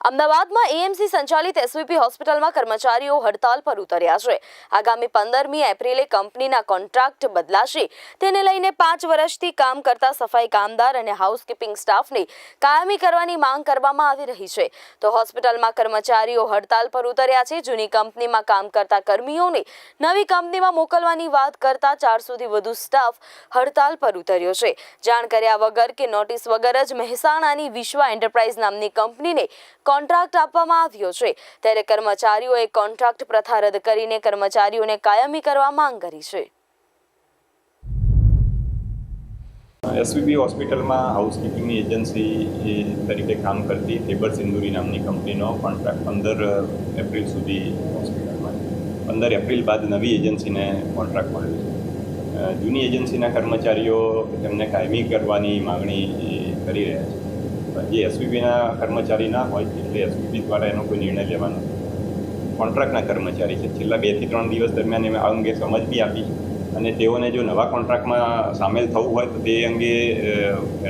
અમદાવાદમાં એએમસી સંચાલિત એસવીપી હોસ્પિટલમાં કર્મચારીઓ હડતાલ પર ઉતર્યા છે. આગામી પંદરમી એપ્રિલે કંપનીના કોન્ટ્રાક્ટ બદલાશે. તેને લઈને પાંચ વર્ષથી કામ કરતા સફાઈ કામદાર અને હાઉસકીપિંગ સ્ટાફને કાયમી કરવાની માંગ કરવામાં આવી રહી છે. તો હોસ્પિટલમાં કર્મચારીઓ હડતાલ પર ઉતર્યા છે. જૂની કંપનીમાં કામ કરતા કર્મીઓને નવી કંપનીમાં મોકલવાની વાત કરતા ચારસોથી વધુ સ્ટાફ હડતાલ પર ઉતર્યો છે. જાણ કર્યા વગર કે નોટિસ વગર જ મહેસાણાની વિશ્વા એન્ટરપ્રાઇઝ નામની કંપનીને કોન્ટ્રાક્ટ આપવામાં આવ્યો છે. ત્યારે કર્મચારીઓએ કોન્ટ્રાક્ટ પ્રથા રદ કરીને કર્મચારીઓને કાયમી કરવા માંગ કરી છે. એસવીબી હોસ્પિટલમાં હાઉસકીપિંગની એજન્સી તરીકે કામ કરતી તેબર સિંદુરી નામની કંપનીનો કોન્ટ્રાક્ટ પંદર એપ્રિલ સુધી હોસ્પિટલમાં. પંદર એપ્રિલ બાદ નવી એજન્સીને કોન્ટ્રાક્ટ મળ્યો છે. જૂની એજન્સીના કર્મચારીઓ તેમને કાયમી કરવાની માગણી કરી રહ્યા છે. જે એસવીબીના કર્મચારી ના હોય, એટલે એસવીબી દ્વારા એનો કોઈ નિર્ણય લેવાનો. કોન્ટ્રાક્ટના કર્મચારી છે. છેલ્લા બેથી ત્રણ દિવસ દરમિયાન એમ આ અંગે સમજ બી આપી છે. અને તેઓને જો નવા કોન્ટ્રાક્ટમાં સામેલ થવું હોય, તો તે અંગે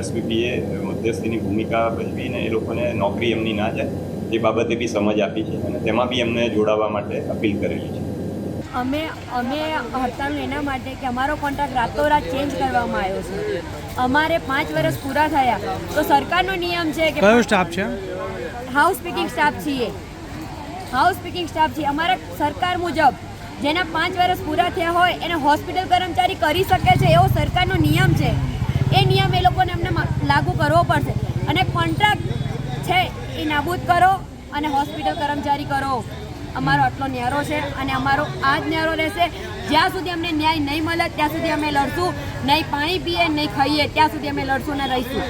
એસપીપીએ મધ્યસ્થીની ભૂમિકા ભજવીને એ લોકોને નોકરી એમની ના જાય. તે બાબતે બી સમજ આપી છે અને તેમાં બી એમને જોડાવા માટે અપીલ કરેલી છે. અમે અમે હડતાલ એના માટે કે અમારો કોન્ટ્રાક્ટ રાતોરાત ચેન્જ કરવામાં આવ્યો છે. અમારે પાંચ વર્ષ પૂરા થયા. તો સરકારનો નિયમ છે કે કયો સ્ટાફ છે? હાઉસ પીકિંગ સ્ટાફ છીએ. હાઉસ પીકિંગ સ્ટાફ છીએ. અમારા સરકાર મુજબ જેના પાંચ વર્ષ પૂરા થયા હોય એને હોસ્પિટલ કર્મચારી કરી શકે છે એવો સરકારનો નિયમ છે. એ નિયમ એ લોકોને અમને લાગુ કરવો પડશે. અને કોન્ટ્રાક્ટ છે એ નાબૂદ કરો અને હોસ્પિટલ કર્મચારી કરો. અમારો આટલો ન્યારો છે અને અમારો આ જ ન્યારો રહેશે. જ્યાં સુધી અમને ન્યાય નહીં મળે, ત્યાં સુધી અમે લડશું. નહીં પાણી પીએ, નહીં ખાઈએ, ત્યાં સુધી અમે લડશું અને રહીશું.